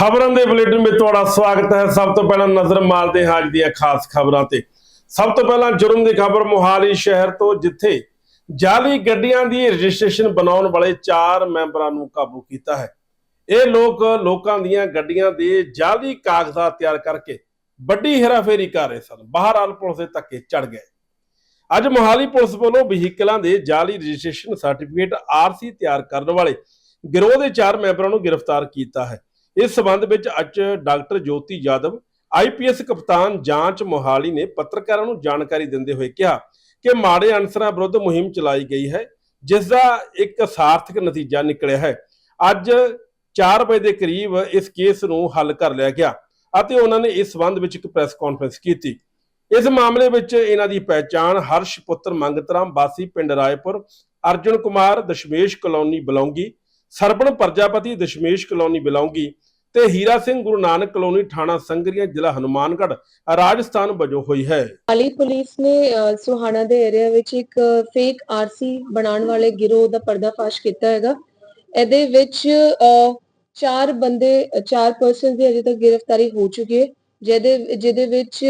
ਖਬਰਾਂ ਦੇ ਬੁਲੇਟਿਨ ਵਿੱਚ ਤੁਹਾਡਾ ਸਵਾਗਤ ਹੈ। ਸਭ ਤੋਂ ਪਹਿਲਾਂ ਨਜ਼ਰ ਮਾਰਦੇ ਹਾਂ ਅੱਜ ਦੀਆਂ ਖਾਸ ਖਬਰਾਂ ਤੇ। ਸਭ ਤੋਂ ਪਹਿਲਾਂ ਜੁਰਮ ਦੀ ਖਬਰ, ਮੋਹਾਲੀ ਸ਼ਹਿਰ ਤੋਂ, ਜਿੱਥੇ ਜਾਲੀ ਗੱਡੀਆਂ ਦੀ ਰਜਿਸਟ੍ਰੇਸ਼ਨ ਬਣਾਉਣ ਵਾਲੇ 4 ਮੈਂਬਰਾਂ ਨੂੰ ਕਾਬੂ ਕੀਤਾ ਹੈ। ਇਹ ਲੋਕ ਲੋਕਾਂ ਦੀਆਂ ਗੱਡੀਆਂ ਦੇ ਜਾਲੀ ਕਾਗਜ਼ਾਤ ਤਿਆਰ ਕਰਕੇ ਵੱਡੀ ਹੇਰਾਫੇਰੀ ਕਰ ਰਹੇ ਸਨ। ਬਹਰਾਲ ਪੁਲਿਸ ਦੇ ਧੱਕੇ ਚੜ ਗਏ। ਅੱਜ ਮੋਹਾਲੀ ਪੁਲਿਸ ਵੱਲੋਂ ਵਹੀਕਲਾਂ ਦੇ ਜਾਲੀ ਰਜਿਸਟ੍ਰੇਸ਼ਨ ਸਰਟੀਫਿਕੇਟ ਆਰਸੀ ਤਿਆਰ ਕਰਨ ਵਾਲੇ ਗਿਰੋਹ ਦੇ 4 ਮੈਂਬਰਾਂ ਨੂੰ ਗ੍ਰਿਫਤਾਰ ਕੀਤਾ ਹੈ। ਇਸ ਸਬੰਧ ਵਿੱਚ ਅੱਜ ਡਾਕਟਰ ਜੋਤੀ ਯਾਦਵ ਆਈਪੀਐਸ ਕਪਤਾਨ ਜਾਂਚ ਮੋਹਾਲੀ ਨੇ ਪੱਤਰਕਾਰਾਂ ਨੂੰ ਜਾਣਕਾਰੀ ਦਿੰਦੇ ਹੋਏ ਕਿਹਾ ਕਿ ਮਾੜੇ ਅਨਸਰਾਂ ਵਿਰੁੱਧ ਮੁਹਿੰਮ ਚਲਾਈ ਗਈ ਹੈ, ਜਿਸ ਦਾ ਇੱਕ ਸਾਰਥਕ ਨਤੀਜਾ ਨਿਕਲਿਆ ਹੈ। ਅੱਜ 4 ਵਜੇ ਦੇ ਕਰੀਬ ਇਸ ਕੇਸ ਨੂੰ ਹੱਲ ਕਰ ਲਿਆ ਗਿਆ ਅਤੇ ਉਹਨਾਂ ਨੇ ਇਸ ਸਬੰਧ ਵਿੱਚ ਇੱਕ ਪ੍ਰੈਸ ਕਾਨਫਰੰਸ ਕੀਤੀ। ਇਸ ਮਾਮਲੇ ਵਿੱਚ ਇਹਨਾਂ ਦੀ ਪਹਿਚਾਣ ਹਰਸ਼ ਪੁੱਤਰ ਮੰਗਤਰਾਮ ਬਾਸੀ ਪਿੰਡ ਰਾਏਪੁਰ, ਅਰਜੁਨ ਕੁਮਾਰ, ਦਸ਼ਮੇਸ਼ ਕਲੋਨੀ ਬਲੌਂਗੀ ਸਰਬਣ ਪ੍ਰਜਾਪਤੀ ਦਸ਼ਮੇਸ਼ ਕਲੋਨੀ ਬਲੌਂਗੀ ਤੇ ਹੀਰਾ ਸਿੰਘ ਗੁਰੂ ਨਾਨਕ ਕਲੋਨੀ ਥਾਣਾ ਸੰਗਰੀਆਂ ਜ਼ਿਲ੍ਹਾ ਹਨੂਮਾਨਗੜ੍ਹ ਰਾਜਸਥਾਨ ਵਜੋਂ ਹੋਈ ਹੈ। ਹਾਲੀ ਪੁਲਿਸ ਨੇ ਸੁਹਾਣਾ ਦੇ ਏਰੀਆ ਵਿੱਚ ਇੱਕ ਫੇਕ ਆਰਸੀ ਬਣਾਉਣ ਵਾਲੇ ਗਿਰੋਹ ਦਾ ਪਰਦਾਫਾਸ਼ ਕੀਤਾ ਹੈਗਾ। ਇਹਦੇ ਵਿੱਚ ਚਾਰ ਬੰਦੇ, ਚਾਰ ਪਰਸਨ ਦੀ ਅਜੇ ਤੱਕ ਗ੍ਰਿਫਤਾਰੀ ਹੋ ਚੁੱਕੀ ਹੈ, ਜਿਹਦੇ ਜਿਹਦੇ ਵਿੱਚ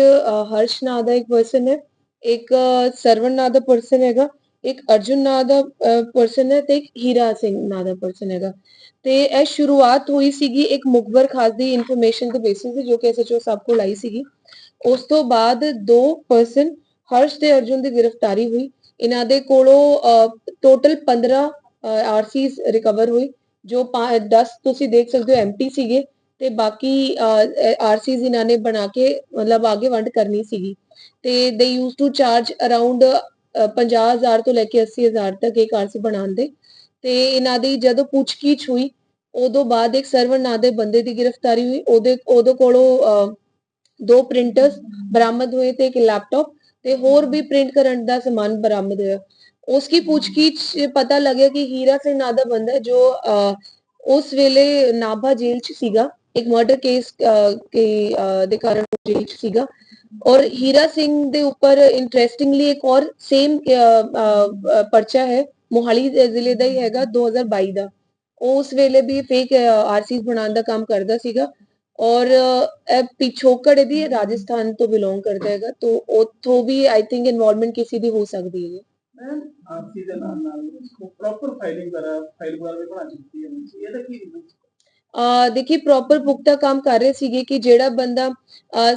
ਹਰਸ਼ ਨਾਂ ਦਾ ਇੱਕ ਪਰਸਨ ਹੈ, ਇੱਕ ਸਰਵਣ ਨਾਂ ਦਾ ਪਰਸਨ ਹੈਗਾ ਇੱਕ ਅਰਜੁਨ ਨਾਂ ਦਾ ਪਰਸਨ ਹੈ ਤੇ ਇੱਕ ਹੀਰਾ ਸਿੰਘ ਨਾਂ ਦਾ ਪਰਸਨ ਹੈਗਾ। ਤੇ ਇਹ ਸ਼ੁਰੂਆਤ ਹੋਈ ਸੀਗੀ ਇੱਕ ਮੁਖਬਰ ਖਾਸ ਦੀ ਇਨਫੋਰਮੇਸ਼ਨ ਦੇ ਬੇਸਿਸ ਤੇ ਜੋ ਕਿ ਐਸਐਚਓ ਸਾਹਿਬ ਕੋਲ ਆਈ ਸੀਗੀ। ਉਸ ਤੋਂ ਬਾਅਦ ਦੋ ਪਰਸਨ ਹਰਸ਼ ਤੇ ਅਰਜੁਨ ਦੀ ਗ੍ਰਿਫਤਾਰੀ ਹੋਈ। ਇਹਨਾਂ ਦੇ ਕੋਲੋਂ ਟੋਟਲ 15 ਆਰਸੀਜ਼ ਰਿਕਵਰ ਹੋਈ ਜੋ 10 ਤੁਸੀਂ ਦੇਖ ਸਕਦੇ ਹੋ ਐਮਟੀ ਸੀਗੇ ਤੇ ਬਾਕੀ ਆਰਸੀਜ਼ ਇਹਨਾਂ ਨੇ ਬਣਾ ਕੇ ਮਤਲਬ ਆਗੇ ਵੰਡ ਕਰਨੀ ਸੀਗੀ। ਤੇ ਦੇ ਯੂਜ਼ ਟੂ ਚਾਰਜ ਅਰਾਊਂਡ 50000 ਤੋਂ ਲੈ ਕੇ 80000 ਤੱਕ ਇੱਕ ਆਰਸੀ ਬਣਾਉਣ ਤੇ ਇਹਨਾਂ ਦੀ ਜਦੋਂ ਪੁੱਛਗਿੱਛ ਹੋਈ, ਉਦੋਂ ਬਾਅਦ ਇੱਕ ਸਰਵਰ ਨਾਂ ਦੇ ਬੰਦੇ ਦੀ ਗ੍ਰਿਫਤਾਰੀ ਹੋਈ। ਉਹਦੇ ਉਹਦੇ ਕੋਲੋਂ ਦੋ ਪ੍ਰਿੰਟਰਸ ਬਰਾਮਦ ਹੋਏ ਤੇ ਇੱਕ ਲੈਪਟਾਪ ਤੇ ਹੋਰ ਵੀ ਪ੍ਰਿੰਟ ਕਰਨ ਦਾ ਸਮਾਨ ਬਰਾਮਦ ਹੋਇਆ। ਉਸ ਕੀ ਪੁੱਛਗਿੱਛ ਪਤਾ ਲੱਗਿਆ ਕਿ ਹੀਰਾ ਸਿੰਘ ਨਾਂ ਦਾ ਬੰਦਾ ਜੋ ਉਸ ਵੇਲੇ ਨਾਭਾ ਜੇਲ੍ਹ 'ਚ ਸੀਗਾ। ਇੱਕ ਮਰਡਰ ਕੇਸ ਦੇ ਕਾਰਨ ਉਹ ਜੇਲ੍ਹ 'ਚ ਸੀਗਾ। और हीरा ਸਿੰਘ ਦੇ ਉੱਪਰ ਇੰਟਰਸਟਿੰਗਲੀ ਇੱਕ ਔਰ ਸੇਮ ਪਰਚਾ ਹੈ, ਮੋਹਾਲੀ ਜ਼ਿਲ੍ਹੇ ਦਾ ਹੀ ਹੈਗਾ 2022 ਦਾ। ਉਹ ਉਸ ਵੇਲੇ ਵੀ ਫੇਕ ਆਰਸੀਸ ਬਣਾਉਣ ਦਾ ਕੰਮ ਕਰਦਾ ਸੀਗਾ ਔਰ ਪਿਛੋਕੜ ਵੀ ਰਾਜਸਥਾਨ ਤੋਂ ਬਿਲੋਂਗ ਕਰਦਾ ਹੈਗਾ, ਤੋਂ ਉਥੋਂ ਵੀ ਆਈ ਥਿੰਕ ਇਨਵੋਲਵਮੈਂਟ ਕਿਸੇ ਦੀ ਹੋ ਸਕਦੀ ਹੈ ਮੈਮ ਆਰਸੀ ਦੇ ਨਾਲ ਨਾਲ ਇਸ ਪ੍ਰੋਪਰ ਫਾਈਲਿੰਗ ਕਰਾ ਫਾਈਲ ਵਗੈਰਾ ਵੀ ਬਣਾ ਚੁੱਕੀ ਹੈ। ਇਹਦਾ ਕੀ ਰੀਜ਼ਨ ਦੇਖੀ ਪ੍ਰੋਪਰ ਪੁਖਤਾ ਕੰਮ ਕਰ ਰਹੇ ਸੀਗੇ ਕਿ ਜਿਹੜਾ ਬੰਦਾ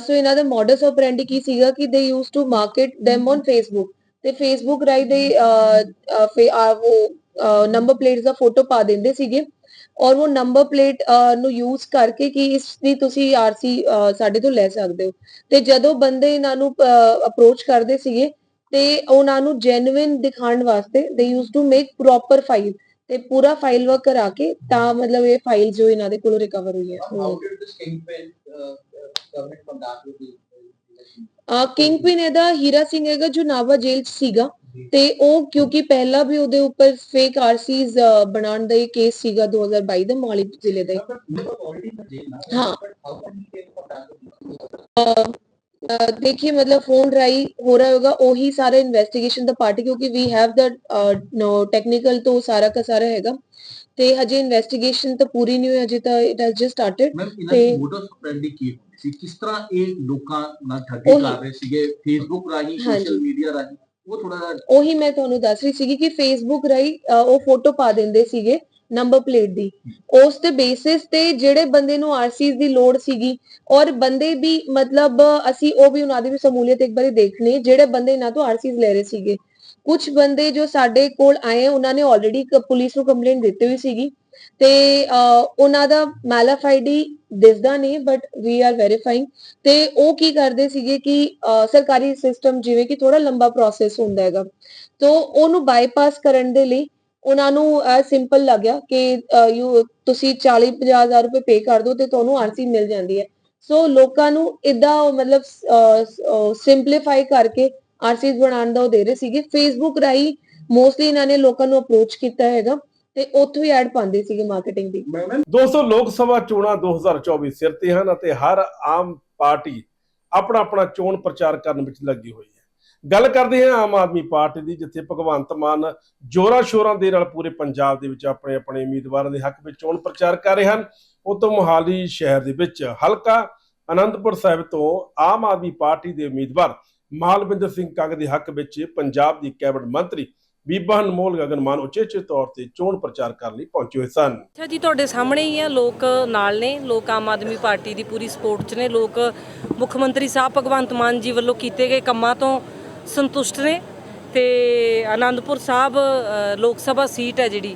ਸੋ ਇਹਨਾਂ ਦਾ ਮੋਡਸ ਆਪਰੈਂਡੀ ਕੀ ਸੀਗਾ ਕਿ they use to market them on Facebook ਤੇ ਫੇਸਬੁੱਕ ਰਾਈ ਦੇ ਫੇ- ਅਹ, ਉਹ ਨੰਬਰ ਪਲੇਟਸ ਦਾ ਫੋਟੋ ਪਾ ਦਿੰਦੇ ਸੀਗੇ ਔਰ ਉਹ ਨੰਬਰ ਪਲੇਟ ਨੂੰ ਯੂਜ਼ ਕਰਕੇ ਕਿ ਇਸ ਦੀ ਤੁਸੀਂ ਆਰਸੀ ਸਾਡੇ ਤੋਂ ਲੈ ਸਕਦੇ ਹੋ। ਤੇ ਜਦੋਂ ਬੰਦੇ ਇਹਨਾਂ ਨੂੰ ਅਪਰੋਚ ਕਰਦੇ ਸੀਗੇ ਤੇ ਉਹਨਾਂ ਨੂੰ ਜੈਨੂਇਨ ਦਿਖਾਉਣ ਵਾਸਤੇ they use to make proper file ਤੇ ਪੂਰਾ ਫਾਈਲ ਵਰਕ ਕਰਾ ਕੇ ਤਾਂ ਮਤਲਬ ਇਹ ਫਾਈਲ ਜੋ ਇਹਨਾਂ ਦੇ ਕੋਲੋਂ ਰਿਕਵਰ ਹੋਈ ਹੈ uh, uh, ਕਿੰਗ ਪਿਨ ਇਹਦਾ ਹੀਰਾ ਸਿੰਘ ਹੈਗਾ ਜੋ ਨਾਵਾ ਜੇਲ੍ਹ 'ਚ ਸੀਗਾ ਤੇ ਉਹ ਕਿਉਂਕਿ ਪਹਿਲਾਂ ਵੀ ਉਹਦੇ ਉੱਪਰ ਫੇਕ ਆਰਸੀਜ਼ ਬਣਾਉਣ ਦਾ ਇਹ ਕੇਸ ਸੀਗਾ 2022 ਦਾ ਮੋਹਾਲੀ ਜ਼ਿਲ੍ਹੇ ਦਾ ਹੀ। देखिए मतलब फोन राई हो रहा होगा ਉਹੀ ਸਾਰਾ ਇਨਵੈਸਟੀਗੇਸ਼ਨ ਦਾ ਪਾਰਟ ਕਿਉਂਕਿ we have the no technical ਤੋਂ ਸਾਰਾ ਦਾ ਸਾਰਾ ਹੈਗਾ। ਤੇ ਹਜੇ ਇਨਵੈਸਟੀਗੇਸ਼ਨ ਤਾਂ ਪੂਰੀ ਨਹੀਂ ਹੋਈ ਹਜੇ ਤਾਂ ਇਟ ਹੈਜ਼ ਜਸਟ ਸਟਾਰਟਡ ਤੇ ਕਿਸ ਤਰ੍ਹਾਂ ਇਹ ਲੋਕਾਂ ਨਾਲ ਠੱਗੀ ਕਰ ਰਹੇ ਸੀਗੇ? ਫੇਸਬੁੱਕ ਰਾਹੀਂ ਸੋਸ਼ਲ ਮੀਡੀਆ ਰਾਹੀਂ? ਉਹ ਥੋੜਾ ਉਹੀ ਮੈਂ ਤੁਹਾਨੂੰ ਦੱਸ ਰਹੀ ਸੀਗੀ ਕਿ ਫੇਸਬੁੱਕ ਰਾਈ ਉਹ ਫੋਟੋ ਪਾ ਦਿੰਦੇ ਸੀਗੇ। ਨੰਬਰ ਪਲੇਟ ਦੀ। ਉਸ ਤੇ ਬੇਸਿਸ ਤੇ ਜਿਹੜੇ ਬੰਦੇ ਨੂੰ ਆਰਸੀਜ਼ ਦੀ ਲੋੜ ਸੀਗੀ ਔਰ ਬੰਦੇ ਵੀ ਮਤਲਬ ਅਸੀਂ ਉਹ ਵੀ ਉਹਨਾਂ ਦੀ ਵੀ ਸਮੂਲੀਅਤ ਇੱਕ ਵਾਰੀ ਦੇਖਣੀ ਜਿਹੜੇ ਬੰਦੇ ਇਹਨਾਂ ਤੋਂ ਆਰਸੀਜ਼ ਲੈ ਰਹੇ ਸੀਗੇ। ਕੁਝ ਬੰਦੇ ਜੋ ਸਾਡੇ ਕੋਲ ਆਏ ਉਹਨਾਂ ਨੇ ਆਲਰੇਡੀ ਪੁਲਿਸ ਨੂੰ ਕੰਪਲੇਂਟ ਦਿੱਤੀ ਹੋਈ ਸੀਗੀ। ਤੇ ਅਹ, ਉਹਨਾਂ ਦਾ ਮੈਲਫ ਆਈਡੀ ਦਿਸਦਾ ਨਹੀਂ ਬਟ ਵੀ ਆਰ ਵੈਰੀਫਾਈਂਗ ਤੇ ਉਹ ਕੀ ਕਰਦੇ ਸੀਗੇ ਕਿ ਸਰਕਾਰੀ ਸਿਸਟਮ ਜਿਵੇਂ ਕਿ ਥੋੜਾ ਲੰਬਾ ਪ੍ਰੋਸੈਸ ਹੁੰਦਾ ਹੈਗਾ। ਤੋਂ ਉਹਨੂੰ ਬਾਈਪਾਸ ਕਰਨ ਦੇ ਲਈ ਉਹਨਾਂ ਨੂੰ ਸਿੰਪਲ ਲੱਗਿਆ ਕਿ ਅਹ, ਤੁਸੀਂ 40 50000 ਰੁਪਏ ਪੇ ਕਰ ਦਿਓ ਤੇ ਤੁਹਾਨੂੰ ਆਰਸੀ ਮਿਲ ਜਾਂਦੀ ਹੈ। ਸੋ ਲੋਕਾਂ ਨੂੰ ਇਦਾਂ ਮਤਲਬ ਸਿੰਪਲੀਫਾਈ ਕਰਕੇ ਆਰਸੀਜ਼ ਬਣਾਉਣ ਦਾ ਉਹ ਦੇ ਰਹੇ ਸੀਗੇ। ਫੇਸਬੁੱਕ ਰਾਹੀਂ ਮੋਸਟਲੀ ਇਹਨਾਂ ਨੇ ਲੋਕਾਂ ਨੂੰ ਅਪਰੋਚ ਕੀਤਾ ਹੈਗਾ ਤੇ ਉੱਥੋਂ ਹੀ ਐਡ ਪਾਉਂਦੇ ਸੀਗੇ ਮਾਰਕੀਟਿੰਗ ਦੀ। ਦੋਸਤੋ ਲੋਕ ਸਭਾ ਚੋਣਾਂ 2024 ਸਿਰ ਤੇ ਹਨ ਅਤੇ ਹਰ ਆਮ ਪਾਰਟੀ ਆਪਣਾ ਆਪਣਾ ਚੋਣ ਪ੍ਰਚਾਰ ਕਰਨ ਵਿੱਚ ਲੱਗੀ ਹੋਈ ਹੈ। ਗੱਲ ਕਰਦੇ ਹਾਂ ਆਮ ਆਦਮੀ ਪਾਰਟੀ ਦੀ, ਜਿੱਥੇ ਭਗਵੰਤ ਮਾਨ ਜੋਰਾ ਸ਼ੋਰਾਂ ਦੇ ਨਾਲ ਪੂਰੇ ਪੰਜਾਬ ਦੇ ਵਿੱਚ ਆਪਣੇ ਆਪਣੇ ਉਮੀਦਵਾਰਾਂ ਦੇ ਹੱਕ ਵਿੱਚ ਚੋਣ ਪ੍ਰਚਾਰ ਕਰ ਰਹੇ ਹਨ। ਉਤੋਂ ਮੋਹਾਲੀ ਸ਼ਹਿਰ ਦੇ ਵਿੱਚ ਹਲਕਾ ਅਨੰਦਪੁਰ ਸਾਹਿਬ ਤੋਂ ਆਮ ਆਦਮੀ ਪਾਰਟੀ ਦੇ ਉਮੀਦਵਾਰ ਮਾਲਵਿੰਦਰ ਸਿੰਘ ਕੰਗ ਦੇ ਹੱਕ ਵਿੱਚ ਪੰਜਾਬ ਦੀ ਕੈਬਨਿਟ ਮੰਤਰੀ ਬੀਬਾ ਅਨਮੋਲ ਗਗਨ ਮਾਨ ਉਚੇਚੇ ਤੌਰ ਤੇ ਚੋਣ ਪ੍ਰਚਾਰ ਕਰਨ ਲਈ ਪਹੁੰਚੇ ਹੋਏ ਸਨ। ਅੱਛਾ ਜੀ, ਤੁਹਾਡੇ ਸਾਹਮਣੇ ਹੀ ਆ, ਲੋਕ ਨਾਲ ਨੇ, ਲੋਕ ਆਮ ਆਦਮੀ ਪਾਰਟੀ ਦੀ ਪੂਰੀ ਸਪੋਰਟ 'ਚ ਨੇ, ਲੋਕ ਮੁੱਖ ਮੰਤਰੀ ਸਾਹਿਬ ਭਗਵੰਤ ਮਾਨ ਜੀ ਵੱਲੋਂ ਕੀਤੇ ਗਏ ਕੰਮਾਂ ਤੋਂ ਸੰਤੁਸ਼ਟ ਨੇ ਤੇ ਆਨੰਦਪੁਰ ਸਾਹਿਬ ਲੋਕ ਸਭਾ ਸੀਟ ਹੈ ਜਿਹੜੀ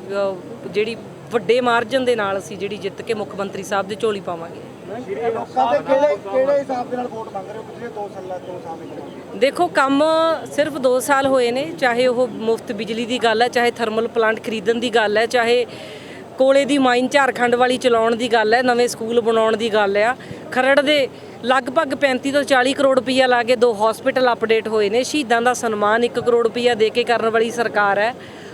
ਜਿਹੜੀ ਵੱਡੇ ਮਾਰਜਨ ਦੇ ਨਾਲ ਅਸੀਂ ਜਿਹੜੀ ਜਿੱਤ ਕੇ ਮੁੱਖ ਮੰਤਰੀ ਸਾਹਿਬ ਦੇ ਝੋਲੀ ਪਾਵਾਂਗੇ। ਲੋਕਾਂ ਦੇ ਕਿਹੜੇ ਕਿਹੜੇ ਹਿਸਾਬ ਦੇ ਨਾਲ ਵੋਟ ਮੰਗ ਰਹੇ ਹੋ? ਪਿਛਲੇ 2 ਸਾਲਾਂ 2 ਸਾਲ ਦੇ ਦੇਖੋ ਕੰਮ ਸਿਰਫ 2 ਸਾਲ ਹੋਏ ਨੇ ਚਾਹੇ ਉਹ ਮੁਫਤ ਬਿਜਲੀ ਦੀ ਗੱਲ ਹੈ ਚਾਹੇ ਥਰਮਲ ਪਲਾਂਟ ਖਰੀਦਣ ਦੀ ਗੱਲ ਹੈ ਚਾਹੇ ਕੋਲੇ ਦੀ ਮਾਈਨ ਝਾਰਖੰਡ ਵਾਲੀ ਚਲਾਉਣ ਦੀ ਗੱਲ ਹੈ ਨਵੇਂ ਸਕੂਲ ਬਣਾਉਣ ਦੀ ਗੱਲ ਆ ਖਰੜ ਦੇ ਲਗਭਗ 35 ਤੋਂ 40 ਕਰੋੜ ਰੁਪਈਆ ਲਾ ਕੇ ਦੋ ਹਸਪੀਟਲ ਅਪਡੇਟ ਹੋਏ ਨੇ। ਸ਼ਹੀਦਾਂ ਦਾ ਸਨਮਾਨ 1 ਕਰੋੜ ਰੁਪਈਆ ਦੇ ਕੇ ਕਰਨ ਵਾਲੀ ਸਰਕਾਰ ਹੈ।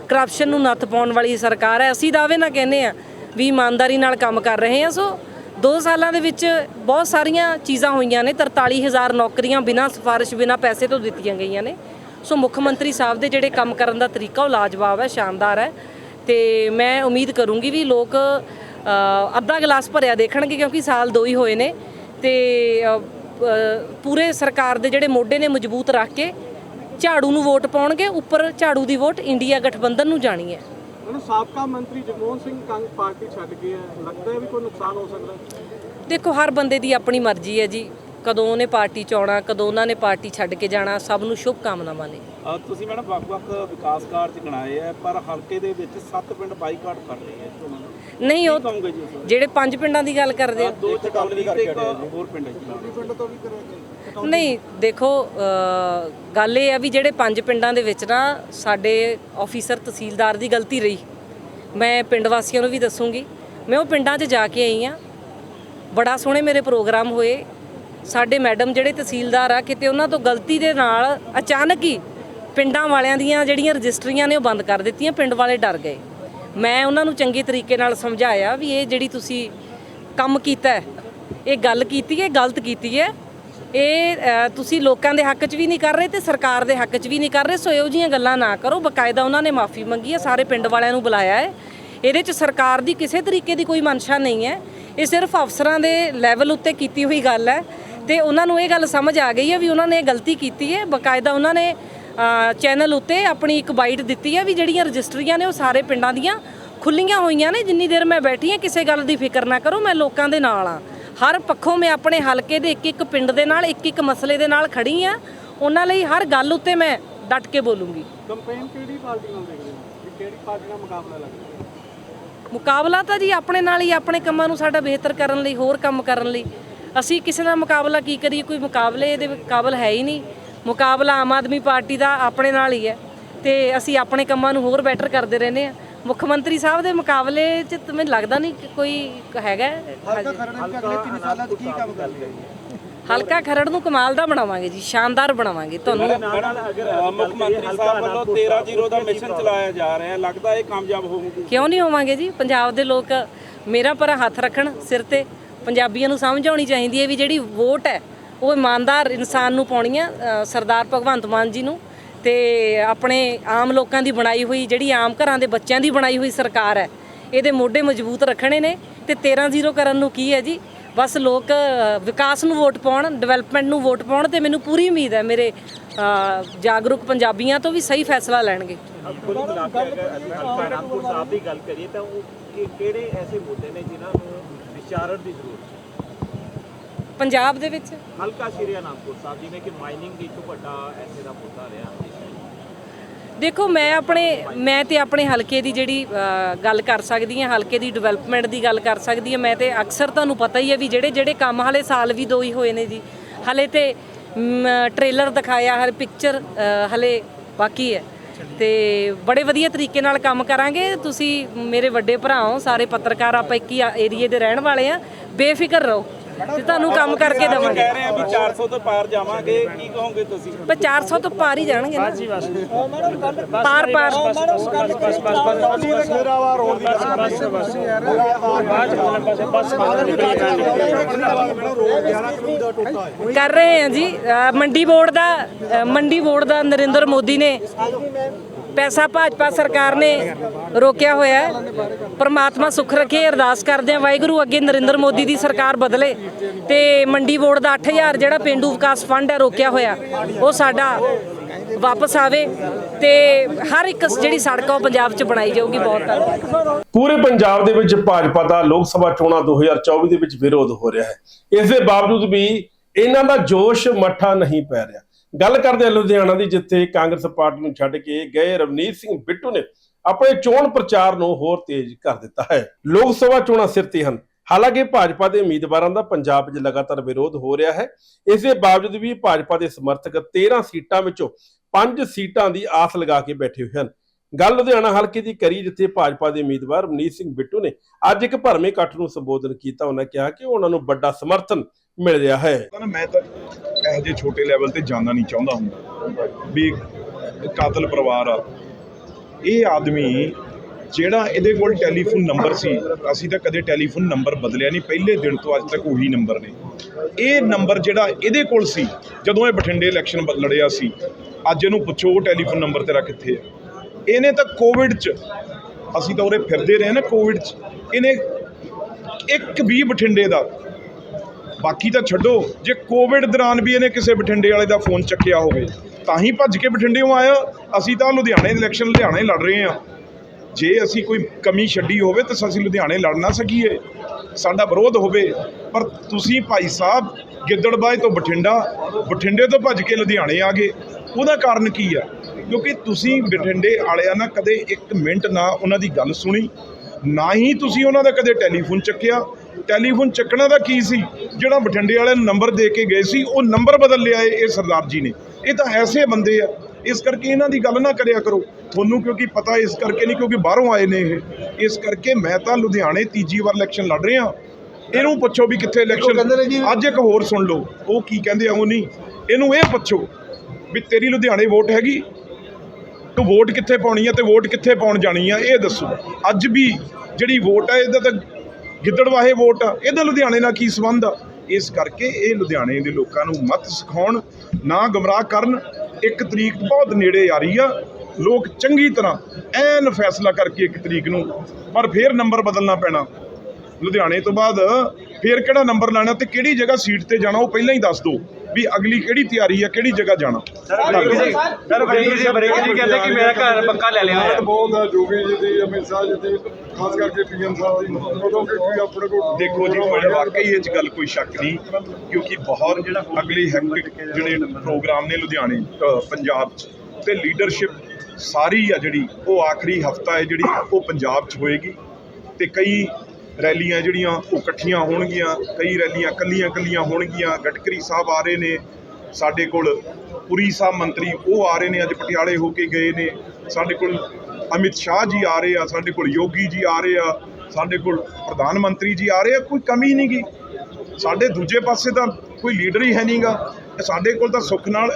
ਕਰਪਸ਼ਨ ਨੂੰ ਨੱਥ ਪਾਉਣ ਵਾਲੀ ਸਰਕਾਰ ਹੈ। ਅਸੀਂ ਦਾਅਵੇ ਨਾ ਕਹਿੰਦੇ ਆ ਵੀ ਇਮਾਨਦਾਰੀ ਨਾਲ ਕੰਮ ਕਰ ਰਹੇ ਹਾਂ। ਸੋ 2 ਸਾਲਾਂ ਦੇ ਵਿੱਚ ਬਹੁਤ ਸਾਰੀਆਂ ਚੀਜ਼ਾਂ ਹੋਈਆਂ ਨੇ। 43000 ਨੌਕਰੀਆਂ ਬਿਨਾਂ ਸਿਫਾਰਿਸ਼, ਬਿਨਾਂ ਪੈਸੇ ਤੋਂ ਦਿੱਤੀਆਂ ਗਈਆਂ ਨੇ। ਸੋ ਮੁੱਖ ਮੰਤਰੀ ਸਾਹਿਬ ਦੇ ਜਿਹੜੇ ਕੰਮ ਕਰਨ ਦਾ ਤਰੀਕਾ ਉਹ ਲਾਜਵਾਬ ਹੈ, ਸ਼ਾਨਦਾਰ ਹੈ। ਤੇ ਮੈਂ ਉਮੀਦ ਕਰੂੰਗੀ ਵੀ ਲੋਕ ਅੱਧਾ ਗਲਾਸ ਭਰਿਆ ਦੇਖਣਗੇ ਕਿਉਂਕਿ ਸਾਲ ਦੋ ਹੀ ਹੋਏ ਨੇ। ਤੇ ਪੂਰੇ ਸਰਕਾਰ ਦੇ ਜਿਹੜੇ ਮੋਢੇ ਨੇ ਮਜ਼ਬੂਤ ਰੱਖ ਕੇ ਝਾੜੂ ਨੂੰ ਵੋਟ ਪਾਉਣਗੇ ਉੱਪਰ ਝਾੜੂ ਦੀ ਵੋਟ ਇੰਡੀਆ ਗਠਬੰਧਨ ਨੂੰ ਜਾਣੀ ਹੈ। ਮੈਨੂੰ ਸਾਬਕਾ ਮੰਤਰੀ ਜਗਮੋਹਨ ਸਿੰਘ ਕੰਗ ਪਾਰਟੀ ਛੱਡ ਗਏ ਆ ਲੱਗਦਾ ਹੈ ਵੀ ਕੋਈ ਨੁਕਸਾਨ ਹੋ ਸਕਦਾ ਹੈ? ਦੇਖੋ ਹਰ ਬੰਦੇ ਦੀ ਆਪਣੀ ਮਰਜ਼ੀ ਹੈ ਜੀ। ਕਦੋਂ ਉਹਨੇ ਪਾਰਟੀ ਚ ਆਉਣਾ ਕਦੋਂ ਉਹਨਾਂ ਨੇ ਪਾਰਟੀ ਛੱਡ ਕੇ ਜਾਣਾ ਸਭ ਨੂੰ ਸ਼ੁਭ ਕਾਮਨਾਵਾਂ ਨੇ ਤੁਸੀਂ ਮੈਡਮ ਵੱਖ-ਵੱਖ ਵਿਕਾਸ ਕਾਰਜ ਗਿਣਾਏ ਆ ਪਰ ਹਲਕੇ ਦੇ ਵਿੱਚ ਸੱਤ ਪਿੰਡ ਬਾਈਕਾਟ ਕਰ ਰਹੇ ਆ। ਨਹੀਂ ਉਹ ਕਹੋਗੇ ਜੀ ਜਿਹੜੇ ਪੰਜ ਪਿੰਡਾਂ ਦੀ ਗੱਲ ਕਰਦੇ ਆ। ਦੋ ਚਕਾਲੀ ਤੇ ਇੱਕ ਹੋਰ ਪਿੰਡ ਹੈ ਜੀ। ਪਿੰਡ ਤੋਂ ਵੀ ਕਰੇ ਨਹੀਂ ਦੇਖੋ ਗੱਲ ਇਹ ਆ ਵੀ ਜਿਹੜੇ ਪੰਜ ਪਿੰਡਾਂ ਦੇ ਵਿੱਚ ਨਾ ਸਾਡੇ ਆਫੀਸਰ ਤਹਿਸੀਲਦਾਰ ਦੀ ਗਲਤੀ ਰਹੀ। ਮੈਂ ਪਿੰਡ ਵਾਸੀਆਂ ਨੂੰ ਵੀ ਦੱਸੂਗੀ। ਮੈਂ ਉਹ ਪਿੰਡਾਂ 'ਚ ਜਾ ਕੇ ਆਈ ਆ। ਬੜਾ ਸੋਹਣੇ ਮੇਰੇ ਪ੍ਰੋਗਰਾਮ ਹੋਏ। ਸਾਡੇ ਮੈਡਮ ਜਿਹੜੇ ਤਹਿਸੀਲਦਾਰ ਆ ਕਿਤੇ ਉਹਨਾਂ ਤੋਂ ਗਲਤੀ ਦੇ ਨਾਲ ਅਚਾਨਕ ਹੀ ਪਿੰਡਾਂ ਵਾਲਿਆਂ ਦੀਆਂ ਜਿਹੜੀਆਂ ਰਜਿਸਟਰੀਆਂ ਨੇ ਉਹ ਬੰਦ ਕਰ ਦਿੱਤੀਆਂ ਪਿੰਡ ਵਾਲੇ ਡਰ ਗਏ। ਮੈਂ ਉਹਨਾਂ ਨੂੰ ਚੰਗੇ ਤਰੀਕੇ ਨਾਲ ਸਮਝਾਇਆ ਵੀ ਇਹ ਜਿਹੜੀ ਤੁਸੀਂ ਕੰਮ ਕੀਤਾ ਇਹ ਗੱਲ ਕੀਤੀ ਹੈ, ਗਲਤ ਕੀਤੀ ਹੈ। ਇਹ ਤੁਸੀਂ ਲੋਕਾਂ ਦੇ ਹੱਕ 'ਚ ਵੀ ਨਹੀਂ ਕਰ ਰਹੇ ਤੇ ਸਰਕਾਰ ਦੇ ਹੱਕ 'ਚ ਵੀ ਨਹੀਂ ਕਰ ਰਹੇ, ਸੋ ਇਹੋ ਜਿਹੀਆਂ ਗੱਲਾਂ ਨਾ ਕਰੋ। ਬਕਾਇਦਾ ਉਹਨਾਂ ਨੇ ਮਾਫੀ ਮੰਗੀ ਹੈ, ਸਾਰੇ ਪਿੰਡ ਵਾਲਿਆਂ ਨੂੰ ਬੁਲਾਇਆ ਹੈ। ਇਹਦੇ 'ਚ ਸਰਕਾਰ ਦੀ ਕਿਸੇ ਤਰੀਕੇ ਦੀ ਕੋਈ ਮਨਸ਼ਾ ਨਹੀਂ ਹੈ। ਇਹ ਸਿਰਫ ਅਫਸਰਾਂ ਦੇ ਲੈਵਲ ਉੱਤੇ ਕੀਤੀ ਹੋਈ ਗੱਲ ਹੈ ਤੇ ਉਹਨਾਂ ਨੂੰ ਇਹ ਗੱਲ ਸਮਝ ਆ ਗਈ ਹੈ ਵੀ ਉਹਨਾਂ ਨੇ ਇਹ ਗਲਤੀ ਕੀਤੀ ਹੈ। ਬਕਾਇਦਾ ਉਹਨਾਂ ਨੇ ਚੈਨਲ ਉੱਤੇ ਆਪਣੀ ਇੱਕ ਬਾਈਟ ਦਿੱਤੀ ਹੈ ਵੀ ਜਿਹੜੀਆਂ ਰਜਿਸਟਰੀਆਂ ਨੇ ਉਹ ਸਾਰੇ ਪਿੰਡਾਂ ਦੀਆਂ ਖੁੱਲੀਆਂ ਹੋਈਆਂ ਨੇ। ਜਿੰਨੀ ਦੇਰ ਮੈਂ ਬੈਠੀ ਹਾਂ ਕਿਸੇ ਗੱਲ ਦੀ ਫਿਕਰ ਨਾ ਕਰੋ ਮੈਂ ਲੋਕਾਂ ਦੇ ਨਾਲ ਆ ਹਰ ਪੱਖੋਂ ਮੈਂ ਆਪਣੇ ਹਲਕੇ ਦੇ ਇੱਕ ਇੱਕ ਪਿੰਡ ਦੇ ਨਾਲ ਇੱਕ ਇੱਕ ਮਸਲੇ ਦੇ ਨਾਲ ਖੜੀ ਆ ਉਹਨਾਂ ਲਈ ਹਰ ਗੱਲ ਉੱਤੇ ਮੈਂ ਡਟ ਕੇ ਬੋਲੂੰਗੀ। ਕੰਪੇਨ ਕਿਹੜੀ ਪਾਰਟੀ ਨਾਲ ਦੇਖਦੇ ਹੋ? ਕਿਹੜੀ ਪਾਰਟੀ ਨਾਲ ਮੁਕਾਬਲਾ ਲੱਗਦਾ ਮੁਕਾਬਲਾ ਤਾਂ ਜੀ ਆਪਣੇ ਨਾਲ ਹੀ ਆਪਣੇ ਕੰਮਾਂ ਨੂੰ ਸਾਡਾ ਬਿਹਤਰ ਕਰਨ ਲਈ ਹੋਰ ਕੰਮ ਕਰਨ ਲਈ। ਅਸੀਂ ਕਿਸੇ ਨਾਲ ਮੁਕਾਬਲਾ ਕੀ ਕਰੀਏ? ਕੋਈ ਮੁਕਾਬਲੇ ਦੇ ਕਾਬਲ ਹੈ ਹੀ ਨਹੀਂ। ਮੁਕਾਬਲਾ ਆਮ ਆਦਮੀ ਪਾਰਟੀ ਦਾ ਆਪਣੇ ਨਾਲ ਹੀ ਹੈ ਤੇ ਅਸੀਂ ਆਪਣੇ ਕੰਮਾਂ ਨੂੰ ਹੋਰ ਬੈਟਰ ਕਰਦੇ ਰਹਿੰਦੇ ਆ ਮੁੱਖ ਮੰਤਰੀ ਸਾਹਿਬ ਦੇ ਮੁਕਾਬਲੇ 'ਚ ਤਾਂ ਮੈਨੂੰ ਲੱਗਦਾ ਨਹੀਂ ਕਿ ਕੋਈ ਹੈਗਾ। ਹਲਕਾ ਖਰੜ ਵਿੱਚ ਅਗਲੇ 3 ਸਾਲਾਂ 'ਚ ਕੀ ਕੰਮ ਕਰੇਗਾ ਹਲਕਾ ਖਰੜ ਨੂੰ ਕਮਾਲ ਦਾ ਬਣਾਵਾਂਗੇ ਜੀ ਸ਼ਾਨਦਾਰ ਬਣਾਵਾਂਗੇ ਤੁਹਾਨੂੰ। ਮੁੱਖ ਮੰਤਰੀ ਸਾਹਿਬ ਵੱਲੋਂ 13-0 ਦਾ ਮਿਸ਼ਨ ਚਲਾਇਆ ਜਾ ਰਿਹਾ ਹੈ ਲੱਗਦਾ ਇਹ ਕਾਮਯਾਬ ਹੋਊਗੀ। ਕਿਉਂ ਨਹੀਂ ਹੋਵਾਂਗੇ ਜੀ? ਪੰਜਾਬ ਦੇ ਲੋਕ ਮੇਰਾ ਪਰ ਹੱਥ ਰੱਖਣ ਸਿਰ ਤੇ। ਪੰਜਾਬੀਆਂ ਨੂੰ ਸਮਝ ਆਉਣੀ ਚਾਹੀਦੀ ਹੈ ਵੀ ਜਿਹੜੀ ਵੋਟ ਹੈ ਉਹ ਇਮਾਨਦਾਰ ਇਨਸਾਨ ਨੂੰ ਪਾਉਣੀ ਆ ਸਰਦਾਰ ਭਗਵੰਤ ਮਾਨ ਜੀ ਨੂੰ ਤੇ ਆਪਣੇ ਆਮ ਲੋਕਾਂ ਦੀ ਬਣਾਈ ਹੋਈ ਜਿਹੜੀ ਆਮ ਘਰਾਂ ਦੇ ਬੱਚਿਆਂ ਦੀ ਬਣਾਈ ਹੋਈ ਸਰਕਾਰ ਹੈ, ਇਹਦੇ ਮੋਢੇ ਮਜ਼ਬੂਤ ਰੱਖਣੇ ਨੇ ਤੇ 13-0 ਕਰਨ ਨੂੰ ਕੀ ਹੈ ਜੀ, ਬਸ ਲੋਕ ਵਿਕਾਸ ਨੂੰ ਵੋਟ ਪਾਉਣ, ਡਿਵੈਲਪਮੈਂਟ ਨੂੰ ਵੋਟ ਪਾਉਣ ਤੇ ਮੈਨੂੰ ਪੂਰੀ ਉਮੀਦ ਹੈ ਮੇਰੇ ਜਾਗਰੂਕ ਪੰਜਾਬੀਆਂ ਤੋਂ ਵੀ ਸਹੀ ਫੈਸਲਾ ਲੈਣਗੇ। ਕੁੱਲ ਸਾਹਿਬ ਦੀ ਗੱਲ ਕਰੀਏ ਤਾਂ ਉਹ ਕਿਹੜੇ ਐਸੇ ਮੁੱਦੇ ਨੇ ਜਿਨ੍ਹਾਂ ਨੂੰ ਵਿਚਾਰਨ ਦੀ ਜ਼ਰੂਰਤ ਹੈ? ਪੰਜਾਬ ਦੇ ਵਿੱਚ? ਹਲਕਾ ਸ਼੍ਰੀ ਅਨੰਦਪੁਰ ਸਾਹਿਬ ਜਿਵੇਂ ਕਿ ਮਾਈਨਿੰਗ ਦੀ ਇੱਕ ਵੱਡਾ ਐਸੇ ਦਾ ਮੁੱਦਾ ਰਿਹਾ। ਦੇਖੋ ਮੈਂ ਆਪਣੇ ਮੈਂ ਤੇ ਆਪਣੇ ਹਲਕੇ ਦੀ ਜਿਹੜੀ ਗੱਲ ਕਰ ਸਕਦੀ ਹਾਂ ਹਲਕੇ ਦੀ ਡਿਵੈਲਪਮੈਂਟ ਦੀ ਗੱਲ ਕਰ ਸਕਦੀ ਹਾਂ ਮੈਂ ਤੇ ਅਕਸਰ ਤੁਹਾਨੂੰ ਪਤਾ ਹੀ ਹੈ ਵੀ ਜਿਹੜੇ ਜਿਹੜੇ ਕੰਮ ਹਲੇ ਸਾਲ ਵੀ ਦੋ ਹੀ ਹੋਏ ਨੇ ਜੀ। ਹਲੇ ਤੇ ਟ੍ਰੇਲਰ ਦਿਖਾਇਆ ਹਰ ਪਿਕਚਰ ਹਲੇ ਬਾਕੀ ਹੈ। ਤੇ ਬੜੇ ਵਧੀਆ ਤਰੀਕੇ ਨਾਲ ਕੰਮ ਕਰਾਂਗੇ। ਤੁਸੀਂ ਮੇਰੇ ਵੱਡੇ ਭਰਾ ਹੋ ਸਾਰੇ ਪੱਤਰਕਾਰ ਆਪਾਂ ਇੱਕ ਹੀ ਏਰੀਏ ਦੇ ਰਹਿਣ ਵਾਲੇ ਆ ਬੇਫਿਕਰ ਰਹੋ। ਤੇ ਤੁਹਾਨੂੰ ਕੰਮ ਕਰਕੇ ਦੇਵਾਂਗੇ ਕਹਿ ਰਹੇ ਆ ਵੀ 400 ਤੋਂ ਪਾਰ ਜਾਵਾਂਗੇ ਕੀ ਕਹੋਗੇ ਤੁਸੀਂ ਪਰ 400 ਤੋਂ ਪਾਰ ਹੀ ਜਾਣਗੇ ਨਾ ਪਾਰ ਪਾਰ ਕਰ ਰਹੇ ਹਾਂ ਜੀ ਮੰਡੀ ਬੋਰਡ ਦਾ ਮੰਡੀ ਬੋਰਡ ਦਾ ਨਰਿੰਦਰ ਮੋਦੀ ਨੇ ਪੈਸਾ ਭਾਜਪਾ ਸਰਕਾਰ ਨੇ ਰੋਕਿਆ ਹੋਇਆ ਹੈ। ਪਰਮਾਤਮਾ ਸੁਖ ਰੱਖੇ, ਅਰਦਾਸ ਕਰਦੇ ਹਾਂ। ਵਾਹਿਗੁਰੂ ਅੱਗੇ ਨਰਿੰਦਰ ਮੋਦੀ ਦੀ ਸਰਕਾਰ ਬਦਲੇ ਤੇ ਮੰਡੀ ਬੋਰਡ ਦਾ 8000 ਜਿਹੜਾ ਪਿੰਡੂ ਵਿਕਾਸ ਫੰਡ ਹੈ ਰੋਕਿਆ ਹੋਇਆ, ਉਹ ਸਾਡਾ ਵਾਪਸ ਆਵੇ ਤੇ ਹਰ ਇੱਕ ਜਿਹੜੀ ਸੜਕ ਆ, ਉਹ ਪੰਜਾਬ 'ਚ ਬਣਾਈ ਜਾਊਗੀ। ਬਹੁਤ ਪੂਰੇ ਪੰਜਾਬ ਦੇ ਵਿੱਚ ਭਾਜਪਾ ਦਾ ਲੋਕ ਸਭਾ ਚੋਣਾਂ 2024 ਦੇ ਵਿੱਚ ਵਿਰੋਧ ਹੋ ਰਿਹਾ ਹੈ। ਇਸ ਦੇ ਬਾਵਜੂਦ ਵੀ ਇਹਨਾਂ ਦਾ ਜੋਸ਼ ਮੱਠਾ ਨਹੀਂ ਪੈ ਰਿਹਾ। ਗੱਲ ਕਰਦੇ ਹਾਂ ਲੁਧਿਆਣਾ ਦੀ, ਜਿੱਥੇ ਕਾਂਗਰਸ ਪਾਰਟੀ ਨੂੰ ਛੱਡ ਕੇ ਗਏ ਰਵਨੀਤ ਸਿੰਘ ਬਿੱਟੂ ਨੇ ਆਪਣੇ ਚੋਣ ਪ੍ਰਚਾਰ ਨੂੰ ਹੋਰ ਤੇਜ਼ ਕਰ ਦਿੱਤਾ ਹੈ। ਲੋਕ ਸਭਾ ਚੋਣਾਂ ਸਿਰ ਤੇ ਹਨ। ਹਾਲਾਂਕਿ ਭਾਜਪਾ ਦੇ ਉਮੀਦਵਾਰਾਂ ਦਾ ਪੰਜਾਬ 'ਚ ਲਗਾਤਾਰ ਵਿਰੋਧ ਹੋ ਰਿਹਾ ਹੈ। ਇਸ ਦੇ ਬਾਵਜੂਦ ਵੀ ਭਾਜਪਾ ਦੇ ਸਮਰਥਕ 13 ਸੀਟਾਂ ਵਿੱਚੋਂ 5 ਸੀਟਾਂ ਦੀ ਆਸ ਲਗਾ ਕੇ ਬੈਠੇ ਹੋਏ ਹਨ। ਗੱਲ ਲੁਧਿਆਣਾ ਹਲਕੇ ਦੀ ਕਰੀ, ਜਿੱਥੇ ਭਾਜਪਾ ਦੇ ਉਮੀਦਵਾਰ ਰਵਨੀਤ ਸਿੰਘ ਬਿੱਟੂ ਨੇ ਅੱਜ ਇੱਕ ਭਰਵੇਂ ਇਕੱਠ ਨੂੰ ਸੰਬੋਧਨ ਕੀਤਾ। ਉਹਨਾਂ ਕਿਹਾ ਕਿ ਉਹਨਾਂ ਨੂੰ ਵੱਡਾ ਸਮਰਥਨ ਮਿਲ ਰਿਹਾ ਹੈ। ਤਾਂ ਨਾ ਮੈਂ ਤਾਂ ਇਹੋ ਜਿਹੇ ਛੋਟੇ ਲੈਵਲ ਤੇ ਜਾਣਾ ਨਹੀਂ ਚਾਹੁੰਦਾ ਹੁੰਦਾ। ਵੀ ਕਾਤਲ ਪਰਿਵਾਰ ਆ। ਇਹ ਆਦਮੀ ਜਿਹੜਾ ਇਹਦੇ ਕੋਲ ਟੈਲੀਫੋਨ ਨੰਬਰ ਸੀ, ਅਸੀਂ ਤਾਂ ਕਦੇ ਟੈਲੀਫੋਨ ਨੰਬਰ ਬਦਲਿਆ ਨਹੀਂ। ਪਹਿਲੇ ਦਿਨ ਤੋਂ ਅੱਜ ਤੱਕ ਉਹੀ ਨੰਬਰ ਨੇ। ਇਹ ਨੰਬਰ ਜਿਹੜਾ ਇਹਦੇ ਕੋਲ ਸੀ, ਜਦੋਂ ਇਹ ਬਠਿੰਡੇ ਇਲੈਕਸ਼ਨ ਲੜਿਆ ਸੀ, ਅੱਜ ਇਹਨੂੰ ਪੁੱਛੋ ਉਹ ਟੈਲੀਫੋਨ ਨੰਬਰ ਤੇਰਾ ਕਿੱਥੇ ਆ? ਇਹਨੇ ਤਾਂ ਕੋਵਿਡ 'ਚ, ਅਸੀਂ ਤਾਂ ਉਰੇ ਫਿਰਦੇ ਰਹੇ ਨਾ ਕੋਵਿਡ 'ਚ। ਇਹਨੇ ਇੱਕ ਵੀ ਬਠਿੰਡੇ ਦਾ ਬਾਕੀ ਤਾਂ ਛੱਡੋ, ਜੇ ਕੋਵਿਡ ਦੌਰਾਨ ਵੀ ਇਹਨੇ ਕਿਸੇ ਬਠਿੰਡੇ ਵਾਲੇ ਦਾ ਫੋਨ ਚੱਕਿਆ ਹੋਵੇ, ਤਾਂ ਹੀ ਭੱਜ ਕੇ ਬਠਿੰਡੇੋਂ ਆਇਆ। ਅਸੀਂ ਤਾਂ ਲੁਧਿਆਣੇ ਦੇ ਇਲੈਕਸ਼ਨ ਲੁਧਿਆਣੇ ਲੜ ਰਹੇ ਹਾਂ। ਜੇ ਅਸੀਂ ਕੋਈ ਕਮੀ ਛੱਡੀ ਹੋਵੇ, ਤਾਂ ਅਸੀਂ ਲੁਧਿਆਣੇ ਲੜ ਨਾ ਸਕੀਏ। ਸਾਡਾ ਵਿਰੋਧ ਹੋਵੇ। ਪਰ ਤੁਸੀਂ ਭਾਈ ਸਾਹਿਬ ਗਿੱਦੜਬਾਏ ਤੋਂ ਬਠਿੰਡਾ, ਬਠਿੰਡੇ ਤੋਂ ਭੱਜ ਕੇ ਲੁਧਿਆਣੇ ਆ ਗਏ। ਉਹਦਾ ਕਾਰਨ ਕੀ ਆ? ਕਿਉਂਕਿ ਤੁਸੀਂ ਬਠਿੰਡੇ ਵਾਲਿਆਂ ਨਾਲ ਕਦੇ ਇੱਕ ਮਿੰਟ ਨਾ ਉਹਨਾਂ ਦੀ ਗੱਲ ਸੁਣੀ, ਨਾ ਹੀ ਤੁਸੀਂ ਉਹਨਾਂ ਦਾ ਕਦੇ ਟੈਲੀਫੋਨ ਚੱਕਿਆ ਟੈਲੀਫੋਨ ਚੱਕਣਾ ਦਾ ਕੀ ਸੀ? ਜਿਹੜਾ ਬਠਿੰਡੇ ਵਾਲਿਆਂ ਨੂੰ ਨੰਬਰ ਦੇ ਕੇ ਗਏ ਸੀ ਉਹ ਨੰਬਰ ਬਦਲ ਲਿਆ ਇਹ ਸਰਦਾਰ ਜੀ ਨੇ। ਇਹ ਤਾਂ ਐਸੇ ਬੰਦੇ ਆ। ਇਸ ਕਰਕੇ ਇਹਨਾਂ ਦੀ ਗੱਲ ਨਾ ਕਰਿਆ ਕਰੋ। ਤੁਹਾਨੂੰ ਕਿਉਂਕਿ ਪਤਾ ਇਸ ਕਰਕੇ ਨਹੀਂ ਕਿਉਂਕਿ ਬਾਹਰੋਂ ਆਏ ਨੇ ਇਹ। ਇਸ ਕਰਕੇ ਮੈਂ ਤਾਂ ਲੁਧਿਆਣੇ ਤੀਜੀ ਵਾਰ ਇਲੈਕਸ਼ਨ ਲੜ ਰਿਹਾ। ਇਹਨੂੰ ਪੁੱਛੋ ਵੀ ਕਿੱਥੇ ਇਲੈਕਸ਼ਨ ਅੱਜ ਇੱਕ ਹੋਰ ਸੁਣ ਲਓ। ਉਹ ਕੀ ਕਹਿੰਦੇ ਆ ਉਹ ਨਹੀਂ। ਇਹਨੂੰ ਇਹ ਪੁੱਛੋ ਵੀ ਤੇਰੀ ਲੁਧਿਆਣੇ ਵੋਟ ਹੈਗੀ? ਤੂੰ ਵੋਟ ਕਿੱਥੇ ਪਾਉਣੀ ਆ ਤੇ ਵੋਟ ਕਿੱਥੇ ਪਾਉਣ ਜਾਣੀ ਆ? ਇਹ ਦੱਸੋ। ਅੱਜ ਵੀ ਜਿਹੜੀ ਵੋਟ ਆ ਇਹਦਾ ਤਾਂ ਗਿੱਦੜਵਾਹੇ ਵੋਟ। ਆ ਇਹਦਾ ਲੁਧਿਆਣੇ ਨਾਲ ਕੀ ਸੰਬੰਧ? ਆ ਇਸ ਕਰਕੇ ਇਹ ਲੁਧਿਆਣੇ ਦੇ ਲੋਕਾਂ ਨੂੰ ਮਤ ਸਿਖਾਉਣ, ਨਾ ਗਮਰਾਹ ਕਰਨ। ਇੱਕ ਤਰੀਕ ਬਹੁਤ ਨੇੜੇ ਆ ਰਹੀ ਆ। ਲੋਕ ਚੰਗੀ ਤਰ੍ਹਾਂ ਐਨ ਫੈਸਲਾ ਕਰਕੇ ਇੱਕ ਤਰੀਕ ਨੂੰ, ਪਰ ਫੇਰ ਨੰਬਰ ਬਦਲਣਾ ਪੈਣਾ। ਲੁਧਿਆਣੇ ਤੋਂ ਬਾਅਦ ਫੇਰ ਕਿਹੜਾ ਨੰਬਰ ਲੈਣਾ ਤੇ ਕਿਹੜੀ ਜਗ੍ਹਾ ਸੀਟ ਤੇ ਜਾਣਾ ਉਹ ਪਹਿਲਾਂ ਹੀ ਦੱਸ ਦਿਓ। ਵੀ ਅਗਲੀ ਕਿਹੜੀ ਤਿਆਰੀ ਆ ਕਿਹੜੀ ਜਗ੍ਹਾ ਜਾਣਾ? ਸਰ ਬਰੇਕ ਜੀ ਬਰੇਕ ਜੀ ਕਹਿੰਦੇ ਕਿ ਮੇਰਾ ਘਰ ਪੱਕਾ ਲੈ ਲਿਆ ਹੈ ਬਹੁਤ ਹੈ ਜੋਗੀ ਜੀ ਦੀ ਅਮਿਤ ਸ਼ਾਹ ਜੀ ਦੀ ਖਾਸ ਕਰਕੇ ਪੀਐਮ ਸਾਹਿਬ ਦੀ ਉਦੋਂ ਕਿ ਕੋਈ ਆਪਣੇ ਕੋਲ ਦੇਖੋ ਜੀ ਤੁਹਾਡੇ ਵਾਕਈ ਇਹ 'ਚ ਗੱਲ ਕੋਈ ਸ਼ੱਕ ਨਹੀਂ ਕਿਉਂਕਿ ਬਹੁਤ ਅਗਲੀ ਹੈਕਟਿਕ ਜਿਹੜੇ ਪ੍ਰੋਗਰਾਮ ਨੇ ਲੁਧਿਆਣੇ ਪੰਜਾਬ 'ਚ ਤੇ ਲੀਡਰਸ਼ਿਪ ਸਾਰੀ ਆ ਜਿਹੜੀ ਉਹ ਆਖਰੀ ਹਫਤਾ ਹੈ ਜਿਹੜੀ ਉਹ ਪੰਜਾਬ 'ਚ ਹੋਏਗੀ। ਤੇ ਕਈ ਰੈਲੀਆਂ ਜਿਹੜੀਆਂ ਉਹ ਇਕੱਠੀਆਂ ਹੋਣਗੀਆਂ, ਕਈ ਰੈਲੀਆਂ ਕੱਲੀਆਂ ਕੱਲੀਆਂ ਹੋਣਗੀਆਂ ਗਟਕਰੀ ਸਾਹਿਬ ਆ ਰਹੇ ਨੇ, ਸਾਡੇ ਕੋਲ ਪੁਰੀ ਸਾਹਿਬ ਮੰਤਰੀ ਉਹ ਆ ਰਹੇ ਨੇ, ਅੱਜ ਪਟਿਆਲੇ ਹੋ ਕੇ ਗਏ ਨੇ, ਸਾਡੇ ਕੋਲ ਅਮਿਤ ਸ਼ਾਹ ਜੀ ਆ ਰਹੇ ਆ, ਸਾਡੇ ਕੋਲ ਯੋਗੀ ਜੀ ਆ ਰਹੇ ਆ, ਸਾਡੇ ਕੋਲ ਪ੍ਰਧਾਨ ਮੰਤਰੀ ਜੀ ਆ ਰਹੇ ਆ, ਕੋਈ ਕਮੀ ਨਹੀਂ ਗੀ। ਸਾਡੇ ਦੂਜੇ ਪਾਸੇ ਤਾਂ ਕੋਈ ਲੀਡਰ ਹੀ ਹੈ ਨਹੀਂਗਾ ਸਾਡੇ ਕੋਲ ਤਾਂ ਸੁੱਖ ਨਾਲ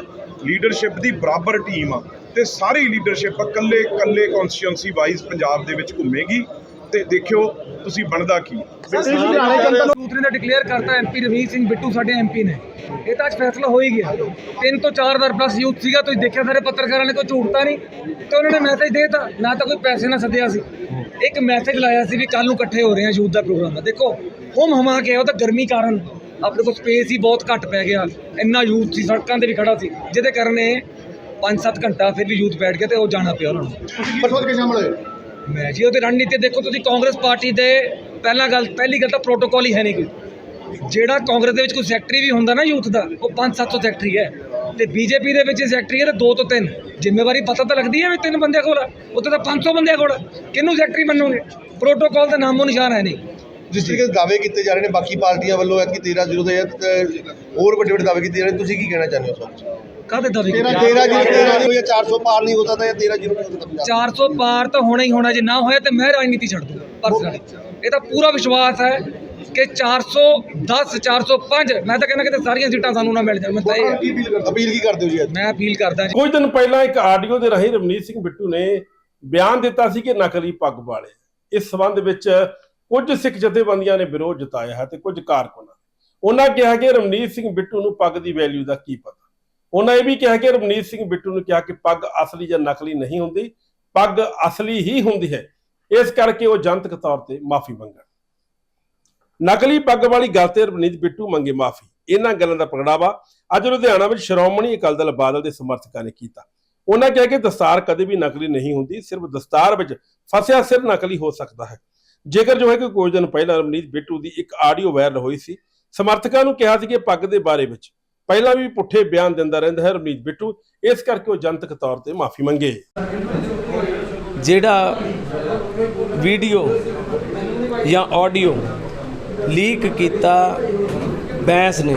ਲੀਡਰਸ਼ਿਪ ਦੀ ਬਰਾਬਰ ਟੀਮ ਆ, ਤੇ ਸਾਰੀ ਲੀਡਰਸ਼ਿਪ ਇਕੱਲੇ ਇਕੱਲੇ ਕਨਸਟੀਟਿਊਂਸੀ ਵਾਈਜ਼ ਪੰਜਾਬ ਦੇ ਵਿੱਚ ਘੁੰਮੇਗੀ। ਤੇ ਦੇਖਿਓ ਤੁਸੀਂ ਬਣਦਾ ਕੀ। ਦੂਸਰੇ ਨੇ ਡਿਕਲੇਅਰ ਕਰਤਾ ਐਮਪੀ ਰਵੀਰ ਸਿੰਘ ਬਿੱਟੂ ਸਾਡੇ ਐਮਪੀ ਨੇ। ਇਹ ਤਾਂ ਅੱਜ ਫੈਸਲਾ ਹੋ ਹੀ ਗਿਆ। ਤਿੰਨ ਤੋਂ 4000 ਪਲੱਸ ਯੂਥ ਸੀਗਾ ਤੁਸੀਂ ਦੇਖਿਆ ਸਾਰੇ ਪੱਤਰਕਾਰਾਂ ਨੇ ਕੋਈ ਝੂਠਤਾ ਨਹੀਂ ਤੇ ਉਹਨਾਂ ਨੇ ਮੈਸੇਜ ਦੇਤਾ ਨਾ ਤਾਂ ਕੋਈ ਪੈਸੇ ਨਾਲ ਸੱਦਿਆ ਸੀ। ਇੱਕ ਮੈਸੇਜ ਲਾਇਆ ਸੀ ਵੀ ਕੱਲ ਨੂੰ ਇਕੱਠੇ ਹੋ ਰਹੇ ਆ ਯੂਥ ਦਾ ਪ੍ਰੋਗਰਾਮ ਆ ਦੇਖੋ ਹੁਮ ਹਮਾ ਕੇ ਉਹ ਤਾਂ ਗਰਮੀ ਕਾਰਨ ਆਪਣੇ ਕੋਲ ਸਪੇਸ ਹੀ ਬਹੁਤ ਘੱਟ ਪੈ ਗਿਆ। ਇੰਨਾ ਯੂਥ ਸੀ ਸੜਕਾਂ ਤੇ ਵੀ ਖੜਾ ਸੀ। ਜਿਹਦੇ ਕਾਰਨ ਇਹ 5-7 ਘੰਟਾ ਫਿਰ ਵੀ ਯੂਥ ਬੈਠ ਗਿਆ ਤੇ ਉਹ ਜਾਣਾ ਪਿਆ ਉਹਨਾਂ ਨੂੰ। ਪਰਸੋਂ ਕੇ ਸ਼ਾਮਲ ਹੋਏ? ਮੈਂ ਜੀ, ਉਹਦੀ ਰਣਨੀਤੀ ਦੇਖੋ ਤੁਸੀਂ, ਕਾਂਗਰਸ ਪਾਰਟੀ ਦੇ ਪਹਿਲਾਂ ਗੱਲ, ਪਹਿਲੀ ਗੱਲ ਤਾਂ ਪ੍ਰੋਟੋਕਾਲ ਹੀ ਹੈ ਨਹੀਂ ਕੋਈ। ਜਿਹੜਾ ਕਾਂਗਰਸ ਦੇ ਵਿੱਚ ਕੋਈ ਸੈਕਟਰੀ ਵੀ ਹੁੰਦਾ ਨਾ ਯੂਥ ਦਾ, ਉਹ 5-700 ਸੈਕਟਰੀ ਹੈ। ਤੇ ਬੀਜੇਪੀ ਦੇ ਵਿੱਚ ਸੈਕਟਰੀ ਹੈ ਤੇ 2 ਤੋਂ 3 ਜ਼ਿੰਮੇਵਾਰੀ ਪਤਾ ਤਾਂ ਲੱਗਦੀ ਹੈ ਵੀ ਤਿੰਨ ਬੰਦਿਆਂ ਕੋਲ। ਆ ਉੱਥੇ ਤਾਂ 500 ਬੰਦਿਆਂ ਕੋਲ। ਆ। ਕਿਹਨੂੰ ਸੈਕਟਰੀ ਮੰਨੋਗੇ? ਪ੍ਰੋਟੋਕਾਲ ਦਾ ਨਾਮੋ ਨਿਸ਼ਾਨ ਹੈ ਨਹੀਂ। ਜਿਸ ਤਰੀਕੇ ਦੇ ਦਾਅਵੇ ਕੀਤੇ ਜਾ ਰਹੇ ਨੇ, ਬਾਕੀ ਪਾਰਟੀਆਂ ਵੱਲੋਂ ਐਤਕੀ 13 ਜ਼ੀਰੋ ਦੇ ਹੋਰ ਵੱਡੇ ਵੱਡੇ ਦਾਅਵੇ ਕੀਤੇ ਜਾ ਰਹੇ ਨੇ, ਤੁਸੀਂ ਕੀ ਕਹਿਣਾ ਚਾਹੁੰਦੇ ਹੋ ਸਰ ਕਾਹਦੇ ਦਾ 13 13 ਜ਼ੀਰੋ 13 ਜ਼ੀਰੋ ਜਾਂ 400 ਪਾਰ ਨਹੀਂ ਹੁੰਦਾ ਤਾਂ ਜਾਂ 13 ਜ਼ੀਰੋ ਨਹੀਂ ਹੁੰਦਾ ਪੰਜਾਬ 400 ਪਾਰ ਤਾਂ ਹੋਣਾ ਹੀ ਹੋਣਾ ਜੇ ਨਾ ਹੋਇਆ ਤੇ ਮੈਂ ਰਾਜਨੀਤੀ ਛੱਡ ਦੂੰ ਪਰਸਨਲੀ ਇਹ ਤਾਂ ਪੂਰਾ ਵਿਸ਼ਵਾਸ ਹੈ ਕਿ 410 405 ਮੈਂ ਤਾਂ ਕਹਿੰਦਾ ਕਿ ਸਾਰੀਆਂ ਸੀਟਾਂ ਸਾਨੂੰ ਨਾ ਮਿਲ ਜਾਣ ਮੈਂ ਤਾਂ ਇਹ ਅਪੀਲ ਕੀ ਕਰਦੇ ਹੋ ਜੀ ਮੈਂ ਅਪੀਲ ਕਰਦਾ ਜੀ। ਕੁਝ ਦਿਨ ਪਹਿਲਾਂ ਇੱਕ ਆਡੀਓ ਦੇ ਰਾਹੀਂ ਰਮਨੀਤ ਸਿੰਘ ਬਿੱਟੂ ਨੇ ਬਿਆਨ ਦਿੱਤਾ ਸੀ ਕਿ ਨਕਲੀ ਪੱਗ ਵਾਲੇ। ਇਸ ਸਬੰਧ ਵਿੱਚ ਕੁਝ ਸਿੱਖ ਜਥੇਬੰਦੀਆਂ ਨੇ ਵਿਰੋਧ ਜਤਾਇਆ ਹੈ ਤੇ ਕੁਝ ਕਾਰਕੁਨਾਂ ਉਹਨਾਂ ਕਿਹਾ ਕਿ ਰਮਨੀਤ ਸਿੰਘ ਬਿੱਟੂ ਨੂੰ ਪੱਗ ਦੀ ਵੈਲਿਊ ਦਾ ਕੀ ਪਤਾ? ਉਹਨਾਂ ਇਹ ਵੀ ਕਿਹਾ ਕਿ ਰਮਨੀਤ ਸਿੰਘ ਬਿੱਟੂ ਨੂੰ ਕਿਹਾ ਕਿ ਪੱਗ ਅਸਲੀ ਜਾਂ ਨਕਲੀ ਨਹੀਂ ਹੁੰਦੀ, ਪੱਗ ਅਸਲੀ ਹੀ ਹੁੰਦੀ ਹੈ। ਇਸ ਕਰਕੇ ਉਹ ਜਨਤਕ ਤੌਰ ਤੇ ਮਾਫੀ ਮੰਗਣ। ਨਕਲੀ ਪੱਗ ਵਾਲੀ ਗੱਲ ਤੇ ਰਵਨੀਤ ਬਿੱਟੂ ਮੰਗੇ ਮਾਫੀ। ਇਹਨਾਂ ਗੱਲਾਂ ਦਾ ਪ੍ਰਗਟਾਵਾ ਅੱਜ ਲੁਧਿਆਣਾ ਵਿੱਚ ਸ਼੍ਰੋਮਣੀ ਅਕਾਲੀ ਦਲ ਬਾਦਲ ਦੇ ਸਮਰਥਕਾਂ ਨੇ ਕੀਤਾ। ਉਹਨਾਂ ਕਿਹਾ ਕਿ ਦਸਤਾਰ ਕਦੇ ਵੀ ਨਕਲੀ ਨਹੀਂ ਹੁੰਦੀ, ਸਿਰਫ ਦਸਤਾਰ ਵਿੱਚ ਫਸਿਆ ਸਿਰ ਨਕਲੀ ਹੋ ਸਕਦਾ ਹੈ। ਜੇਕਰ ਜੋ ਹੈ ਕਿ ਕੁਝ ਦਿਨ ਪਹਿਲਾਂ ਰਵਨੀਤ ਬਿੱਟੂ ਦੀ ਇੱਕ ਆਡੀਓ ਵਾਇਰਲ ਹੋਈ ਸੀ, ਸਮਰਥਕਾਂ ਨੂੰ ਕਿਹਾ ਸੀ ਕਿ ਪੱਗ ਦੇ ਬਾਰੇ ਵਿੱਚ ਪਹਿਲਾਂ ਵੀ ਪੁੱਠੇ ਬਿਆਨ ਦਿੰਦਾ ਰਹਿੰਦਾ ਹੈ ਰਵਨੀਤ ਬਿੱਟੂ। ਇਸ ਕਰਕੇ ਉਹ ਜਨਤਕ ਤੌਰ ਤੇ ਮਾਫੀ ਮੰਗੇ। ਜਿਹੜਾ ਵੀਡੀਓ ਜਾਂ ਆਡੀਓ ਲੀਕ ਕੀਤਾ ਬੈਂਸ ਨੇ,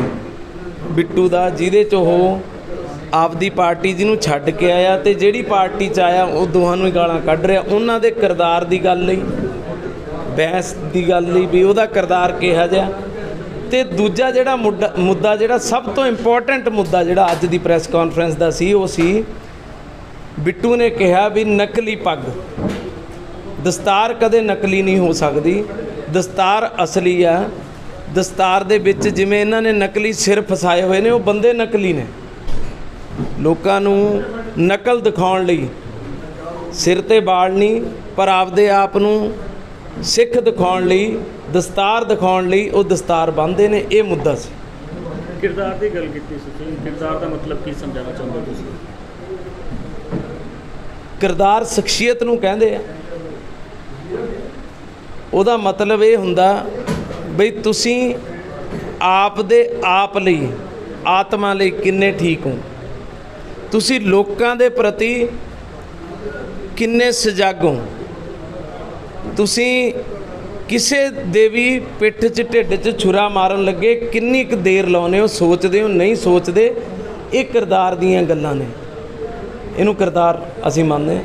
ਬਿੱਟੂ ਦਾ, ਜਿਹਦੇ ਚ ਉਹ ਆਪਦੀ ਪਾਰਟੀ ਜਿਹਨੂੰ ਛੱਡ ਕੇ ਆਇਆ ਤੇ ਜਿਹੜੀ ਪਾਰਟੀ ਚ ਆਇਆ, ਉਹ ਦੋਹਾਂ ਨੂੰ ਹੀ ਗਾਲਾਂ ਕੱਢ ਰਿਹਾ। ਉਹਨਾਂ ਦੇ ਕਿਰਦਾਰ ਦੀ ਗੱਲ ਲਈ, ਬੈਂਸ ਦੀ ਗੱਲ ਲਈ ਵੀ ਉਹਦਾ ਕਿਰਦਾਰ ਕਿਹਾ ਜਿਹਾ। ਤੇ ਦੂਜਾ ਜਿਹੜਾ ਮੁੱਦਾ ਮੁੱਦਾ ਜਿਹੜਾ ਸਭ ਤੋਂ ਇੰਪੋਰਟੈਂਟ ਮੁੱਦਾ ਜਿਹੜਾ ਅੱਜ ਦੀ ਪ੍ਰੈਸ ਕਾਨਫਰੰਸ ਦਾ ਸੀ, ਉਹ ਸੀ ਬਿੱਟੂ ਨੇ ਕਿਹਾ ਵੀ ਨਕਲੀ ਪੱਗ। ਦਸਤਾਰ ਕਦੇ ਨਕਲੀ ਨਹੀਂ ਹੋ ਸਕਦੀ। ਦਸਤਾਰ ਅਸਲੀ ਆ। ਦਸਤਾਰ ਦੇ ਵਿੱਚ ਜਿਵੇਂ ਇਹਨਾਂ ਨੇ ਨਕਲੀ ਸਿਰ ਫਸਾਏ ਹੋਏ ਨੇ, ਉਹ ਬੰਦੇ ਨਕਲੀ ਨੇ। ਲੋਕਾਂ ਨੂੰ ਨਕਲ ਦਿਖਾਉਣ ਲਈ ਸਿਰ ਤੇ ਬਾਲ ਨਹੀਂ, ਪਰ ਆਪਦੇ ਆਪ ਨੂੰ ਸਿੱਖ ਦਿਖਾਉਣ ਲਈ ਦਸਤਾਰ ਦਿਖਾਉਣ ਲਈ ਉਹ ਦਸਤਾਰ ਬੰਨ੍ਹਦੇ ਨੇ ਇਹ ਮੁੱਦਾ ਸੀ। ਕਿਰਦਾਰ ਦੀ ਗੱਲ ਕੀਤੀ ਸੀ ਤੁਸੀਂ ਕਿਰਦਾਰ ਦਾ ਮਤਲਬ ਕੀ ਸਮਝਾਉਣਾ ਚਾਹੁੰਦੇ ਹੋ ਤੁਸੀਂ? ਕਿਰਦਾਰ ਸ਼ਖਸੀਅਤ ਨੂੰ ਕਹਿੰਦੇ ਆ। ਉਹਦਾ ਮਤਲਬ ਇਹ ਹੁੰਦਾ ਬਈ ਤੁਸੀਂ ਆਪ ਦੇ ਆਪ ਲਈ ਆਤਮਾ ਲਈ ਕਿੰਨੇ ਠੀਕ ਹੋ? ਤੁਸੀਂ ਲੋਕਾਂ ਦੇ ਪ੍ਰਤੀ ਕਿੰਨੇ ਸਜਗ ਹੋ? ਤੁਸੀਂ ਕਿਸੇ ਦੇ ਵੀ ਪਿੱਠ 'ਚ, ਢਿੱਡ 'ਚ ਛੁਰਾ ਮਾਰਨ ਲੱਗੇ, ਕਿੰਨੀ ਕੁ ਦੇਰ ਲਾਉਨੇ ਹੋ, ਸੋਚਦੇ ਹੋ, ਨਹੀਂ ਸੋਚਦੇ? ਇਹ ਕਿਰਦਾਰ ਦੀਆਂ ਗੱਲਾਂ ਨੇ। ਇਹਨੂੰ ਕਿਰਦਾਰ ਅਸੀਂ ਮੰਨਦੇ ਹਾਂ।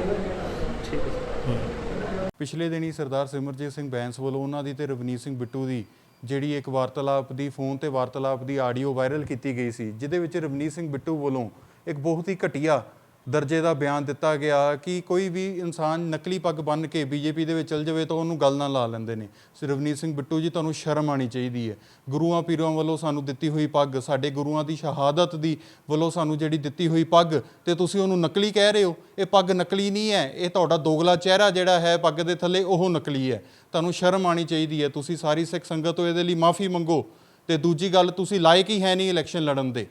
ਪਿਛਲੇ ਦਿਨੀ ਸਰਦਾਰ ਸਿਮਰਜੀਤ ਸਿੰਘ ਬੈਂਸ ਵੱਲੋਂ ਉਹਨਾਂ ਦੀ ਤੇ ਰਵਨੀਤ ਸਿੰਘ ਬਿੱਟੂ ਦੀ ਜਿਹੜੀ ਇੱਕ ਵਾਰਤਾਲਾਪ ਦੀ ਫੋਨ ਤੇ ਵਾਰਤਾਲਾਪ ਦੀ ਆਡੀਓ ਵਾਇਰਲ ਕੀਤੀ ਗਈ ਸੀ, ਜਿਹਦੇ ਵਿੱਚ ਰਵਨੀਤ ਸਿੰਘ ਬਿੱਟੂ ਵੱਲੋਂ ਇੱਕ ਬਹੁਤ ਹੀ ਘਟੀਆ ਦਰਜੇ ਦਾ ਬਿਆਨ ਦਿੱਤਾ ਗਿਆ ਕਿ ਕੋਈ ਵੀ ਇਨਸਾਨ ਨਕਲੀ ਪੱਗ ਬੰਨ੍ਹ ਕੇ ਬੀਜੇਪੀ ਦੇ ਵਿੱਚ ਚਲ ਜਾਵੇ ਤਾਂ ਉਹਨੂੰ ਗੱਲ ਨਾਲ ਲਾ ਲੈਂਦੇ ਨੇ। ਸੋ ਰਵਨੀਤ ਸਿੰਘ ਬਿੱਟੂ ਜੀ, ਤੁਹਾਨੂੰ ਸ਼ਰਮ ਆਣੀ ਚਾਹੀਦੀ ਹੈ। ਗੁਰੂਆਂ ਪੀਰਾਂ ਵੱਲੋਂ ਸਾਨੂੰ ਦਿੱਤੀ ਹੋਈ ਪੱਗ, ਸਾਡੇ ਗੁਰੂਆਂ ਦੀ ਸ਼ਹਾਦਤ ਦੀ ਵੱਲੋਂ ਸਾਨੂੰ ਜਿਹੜੀ ਦਿੱਤੀ ਹੋਈ ਪੱਗ ਤੇ ਤੁਸੀਂ ਉਹਨੂੰ ਨਕਲੀ ਕਹਿ ਰਹੇ ਹੋ, ਇਹ ਪੱਗ ਨਕਲੀ ਨਹੀਂ ਹੈ, ਇਹ ਤੁਹਾਡਾ ਦੋਗਲਾ ਚਿਹਰਾ ਜਿਹੜਾ ਹੈ ਪੱਗ ਦੇ ਥੱਲੇ, ਉਹ ਨਕਲੀ ਹੈ। ਤੁਹਾਨੂੰ ਸ਼ਰਮ ਆਣੀ ਚਾਹੀਦੀ ਹੈ। ਤੁਸੀਂ ਸਾਰੀ ਸਿੱਖ ਸੰਗਤ ਤੋਂ ਇਹਦੇ ਲਈ ਮਾਫੀ ਮੰਗੋ ਤੇ ਦੂਜੀ ਗੱਲ, ਤੁਸੀਂ ਲਾਇਕ ਹੀ ਹੈ ਨਹੀਂ ਇਲੈਕਸ਼ਨ ਲੜਨ ਦੇ।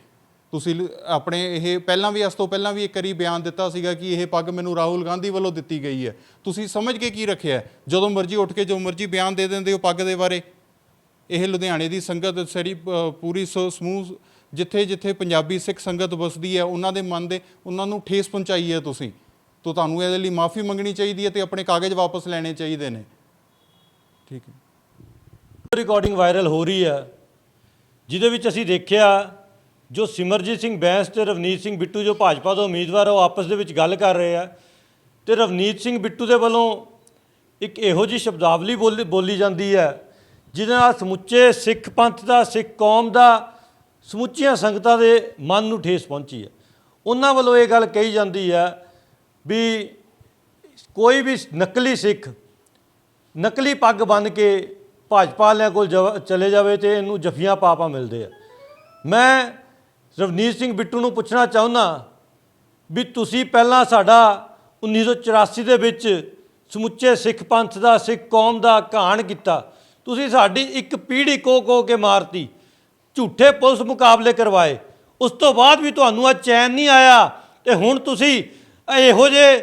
ਤੁਸੀਂ ਲ- ਆਪਣੇ ਇਹ ਪਹਿਲਾਂ ਵੀ ਇਸ ਤੋਂ ਪਹਿਲਾਂ ਵੀ ਇੱਕ ਵਾਰੀ ਬਿਆਨ ਦਿੱਤਾ ਸੀਗਾ ਕਿ ਇਹ ਪੱਗ ਮੈਨੂੰ ਰਾਹੁਲ ਗਾਂਧੀ ਵੱਲੋਂ ਦਿੱਤੀ ਗਈ ਹੈ। ਤੁਸੀਂ ਸਮਝ ਕੇ ਕੀ ਰੱਖਿਆ? ਜਦੋਂ ਮਰਜ਼ੀ ਉੱਠ ਕੇ ਜੋ ਮਰਜ਼ੀ ਬਿਆਨ ਦੇ ਦਿੰਦੇ ਹੋ ਪੱਗ ਦੇ ਬਾਰੇ। ਇਹ ਲੁਧਿਆਣੇ ਦੀ ਸੰਗਤ ਸਰੀ ਪੂਰੀ ਸੋ- ਸਮੂਹ, ਜਿੱਥੇ ਜਿੱਥੇ ਪੰਜਾਬੀ ਸਿੱਖ ਸੰਗਤ ਵਸਦੀ ਹੈ, ਉਹਨਾਂ ਦੇ ਮਨ ਦੇ, ਉਹਨਾਂ ਨੂੰ ਠੇਸ ਪਹੁੰਚਾਈ ਹੈ ਤੁਸੀਂ। ਤੋਂ ਤੁਹਾਨੂੰ ਇਹਦੇ ਲਈ ਮਾਫੀ ਮੰਗਣੀ ਚਾਹੀਦੀ ਹੈ ਤੇ ਆਪਣੇ ਕਾਗਜ਼ ਵਾਪਸ ਲੈਣੇ ਚਾਹੀਦੇ ਨੇ। ਠੀਕ ਹੈ। ਰਿਕਾਰਡਿੰਗ ਵਾਇਰਲ ਹੋ ਰਹੀ ਹੈ। ਜਿਹਦੇ ਵਿੱਚ ਅਸੀਂ ਦੇਖਿਆ ਜੋ ਸਿਮਰਜੀਤ ਸਿੰਘ ਬੈਂਸ ਤੇ ਰਵਨੀਤ ਸਿੰਘ ਬਿੱਟੂ ਜੋ ਭਾਜਪਾ ਤੋਂ ਉਮੀਦਵਾਰ ਉਹ ਆਪਸ ਦੇ ਵਿੱਚ ਗੱਲ ਕਰ ਰਹੇ ਆ। ਤੇ ਰਵਨੀਤ ਸਿੰਘ ਬਿੱਟੂ ਦੇ ਵੱਲੋਂ ਇੱਕ ਇਹੋ ਜਿਹੀ ਸ਼ਬਦਾਵਲੀ ਬੋਲੀ ਬੋਲੀ ਜਾਂਦੀ ਹੈ, ਜਿਹਦੇ ਨਾਲ ਸਮੁੱਚੇ ਸਿੱਖ ਪੰਥ ਦਾ, ਸਿੱਖ ਕੌਮ ਦਾ ਸਮੁੱਚੀਆਂ ਸੰਗਤਾਂ ਦੇ ਮਨ ਨੂੰ ਠੇਸ ਪਹੁੰਚੀ ਹੈ। ਉਹਨਾਂ ਵੱਲੋਂ ਇਹ ਗੱਲ ਕਹੀ ਜਾਂਦੀ ਹੈ ਵੀ ਕੋਈ ਵੀ ਨਕਲੀ ਸਿੱਖ, ਨਕਲੀ ਪੱਗ ਬੰਨ੍ਹ ਕੇ ਭਾਜਪਾ ਵਾਲਿਆਂ ਕੋਲ ਜਵ- ਚਲੇ ਜਾਵੇ ਤੇ ਇਹਨੂੰ ਜਫੀਆਂ ਪਾਪਾ ਮਿਲਦੇ ਆ। ਮੈਂ ਰਵਨੀਤ ਸਿੰਘ ਬਿੱਟੂ ਨੂੰ ਪੁੱਛਣਾ ਚਾਹੁੰਦਾ ਵੀ ਤੁਸੀਂ ਪਹਿਲਾਂ ਸਾਡਾ 1984 ਦੇ ਵਿੱਚ ਸਮੁੱਚੇ ਸਿੱਖ ਪੰਥ ਦਾ, ਸਿੱਖ ਕੌਮ ਦਾ ਕਹਾਣ ਕੀਤਾ। ਤੁਸੀਂ ਸਾਡੀ ਇੱਕ ਪੀੜ੍ਹੀ ਕੋ ਕੋ ਕੇ ਮਾਰਤੀ, ਝੂਠੇ ਪੁਲਿਸ ਮੁਕਾਬਲੇ ਕਰਵਾਏ। ਉਸ ਤੋਂ ਬਾਅਦ ਵੀ ਤੁਹਾਨੂੰ ਅੱਜ ਚੈਨ ਨਹੀਂ ਆਇਆ ਤੇ ਹੁਣ ਤੁਸੀਂ ਇਹੋ ਜਿਹੇ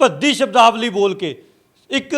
ਭੱਦੀ ਸ਼ਬਦਾਵਲੀ ਬੋਲ ਕੇ ਇੱਕ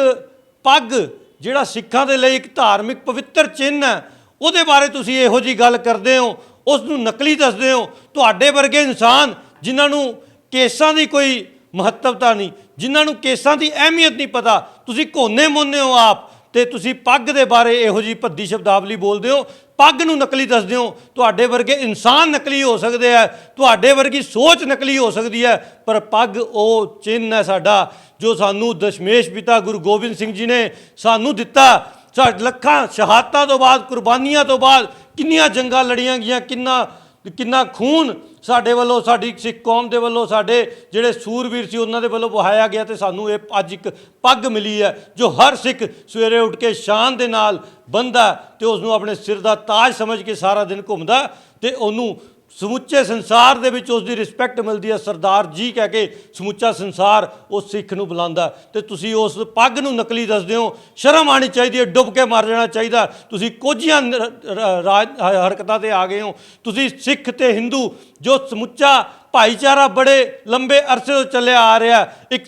ਪੱਗ ਜਿਹੜਾ ਸਿੱਖਾਂ ਦੇ ਲਈ ਇੱਕ ਧਾਰਮਿਕ ਪਵਿੱਤਰ ਚਿੰਨ੍ਹ ਹੈ, ਉਹਦੇ ਬਾਰੇ ਤੁਸੀਂ ਇਹੋ ਜੀ ਗੱਲ ਕਰਦੇ ਹੋ ਉਸ ਨੂੰ ਨਕਲੀ ਦੱਸਦੇ ਹੋ? ਤੁਹਾਡੇ ਵਰਗੇ ਇਨਸਾਨ ਜਿਨ੍ਹਾਂ ਨੂੰ ਕੇਸਾਂ ਦੀ ਕੋਈ ਮਹੱਤਵਤਾ ਨਹੀਂ, ਜਿਨ੍ਹਾਂ ਨੂੰ ਕੇਸਾਂ ਦੀ ਅਹਿਮੀਅਤ ਨਹੀਂ ਪਤਾ, ਤੁਸੀਂ ਕੋਨੇ ਮੋਨੇ ਹੋ ਆਪ ਤੇ ਤੁਸੀਂ ਪੱਗ ਦੇ ਬਾਰੇ ਇਹੋ ਜੀ ਭੱਦੀ ਸ਼ਬਦਾਵਲੀ ਬੋਲਦੇ ਹੋ, ਪੱਗ ਨੂੰ ਨਕਲੀ ਦੱਸਦੇ ਹੋ? ਤੁਹਾਡੇ ਵਰਗੇ ਇਨਸਾਨ ਨਕਲੀ ਹੋ ਸਕਦੇ ਆ, ਤੁਹਾਡੇ ਵਰਗੀ ਸੋਚ ਨਕਲੀ ਹੋ ਸਕਦੀ ਹੈ, ਪਰ ਪੱਗ ਉਹ ਚਿੰਨ੍ਹ ਹੈ ਸਾਡਾ ਜੋ ਸਾਨੂੰ ਦਸ਼ਮੇਸ਼ ਪਿਤਾ ਗੁਰੂ ਗੋਬਿੰਦ ਸਿੰਘ ਜੀ ਨੇ ਸਾਨੂੰ ਦਿੱਤਾ। ਸਾ ਲੱਖਾਂ ਸ਼ਹਾਦਤਾਂ ਤੋਂ ਬਾਅਦ, ਕੁਰਬਾਨੀਆਂ ਤੋਂ ਬਾਅਦ ਕਿੰਨੀਆਂ ਜੰਗਾਂ ਲੜੀਆਂ ਗਈਆਂ, ਕਿੰਨਾ ਕਿੰਨਾ ਖੂਨ ਸਾਡੇ ਵੱਲੋਂ, ਸਾਡੀ ਸਿੱਖ ਕੌਮ ਦੇ ਵੱਲੋਂ, ਸਾਡੇ ਜਿਹੜੇ ਸੂਰਵੀਰ ਸੀ ਉਹਨਾਂ ਦੇ ਵੱਲੋਂ ਵਹਾਇਆ ਗਿਆ ਤੇ ਸਾਨੂੰ ਇਹ ਅੱਜ ਇੱਕ ਪੱਗ ਮਿਲੀ ਹੈ ਜੋ ਹਰ ਸਿੱਖ ਸਵੇਰੇ ਉੱਠ ਕੇ ਸ਼ਾਨ ਦੇ ਨਾਲ ਬੰਦਾ ਤੇ ਉਸ ਨੂੰ ਆਪਣੇ ਸਿਰ ਦਾ ਤਾਜ ਸਮਝ ਕੇ ਸਾਰਾ ਦਿਨ ਘੁੰਮਦਾ ਤੇ ਉਹਨੂੰ ਸਮੁੱਚੇ ਸੰਸਾਰ ਦੇ ਵਿੱਚ ਉਸ ਦੀ ਰਿਸਪੈਕਟ ਮਿਲਦੀ ਹੈ, ਸਰਦਾਰ ਜੀ ਕਹਿ ਕੇ ਸਮੁੱਚਾ ਸੰਸਾਰ ਉਸ ਸਿੱਖ ਨੂੰ ਬੁਲਾਉਂਦਾ ਤੇ ਤੁਸੀਂ ਉਸ ਪੱਗ ਨੂੰ ਨਕਲੀ ਦੱਸਦੇ ਹੋ, ਸ਼ਰਮ ਆਣੀ ਚਾਹੀਦੀ ਹੈ, ਡੁੱਬ ਕੇ ਮਰ ਜਾਣਾ ਚਾਹੀਦਾ ਤੁਸੀਂ ਕੋਝੀਆਂ ਰਾਜ ਹਰਕਤਾਂ ਤੇ ਆ ਗਏ ਹੋ। ਤੁਸੀਂ ਸਿੱਖ ਤੇ ਹਿੰਦੂ, ਜੋ ਸਮੁੱਚਾ ਭਾਈਚਾਰਾ ਬੜੇ ਲੰਬੇ ਅਰਸੇ ਤੋਂ ਚੱਲਿਆ ਆ ਰਿਹਾ ਇੱਕ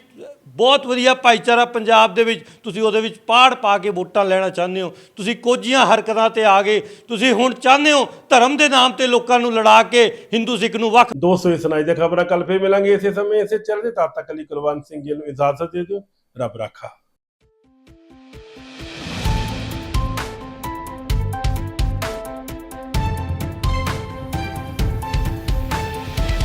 ਬਹੁਤ ਵਧੀਆ ਭਾਈਚਾਰਾ ਪੰਜਾਬ ਦੇ ਵਿੱਚ, ਤੁਸੀਂ ਉਹਦੇ ਵਿੱਚ ਪਾੜ ਪਾ ਕੇ ਵੋਟਾਂ ਲੈਣਾ ਚਾਹੁੰਦੇ ਹੋ। ਤੁਸੀਂ ਕੋਝੀਆਂ ਹਰਕਤਾਂ ਤੇ ਆ ਗਏ। ਤੁਸੀਂ ਹੁਣ ਚਾਹੁੰਦੇ ਹੋ ਧਰਮ ਦੇ ਨਾਮ ਤੇ ਲੋਕਾਂ ਨੂੰ ਲੜਾ ਕੇ ਹਿੰਦੂ, ਸਿੱਖ ਨੂੰ ਵੱਖ ਦੋਸਤੋ ਇਸ ਸੁਣਾਈ ਦੇ ਖਬਰਾਂ ਕੱਲ ਫੇਰ ਮਿਲਾਂਗੇ। ਇਸੇ ਸਮੇਂ ਇਸੇ ਚੈਨਲ ਤੇ ਤਦ ਤੱਕ ਲਈ ਕੁਲਵੰਤ ਸਿੰਘ ਜੀ ਨੂੰ ਇਜਾਜ਼ਤ ਦੇ ਦਿਓ। ਰੱਬ ਰਾਖਾ।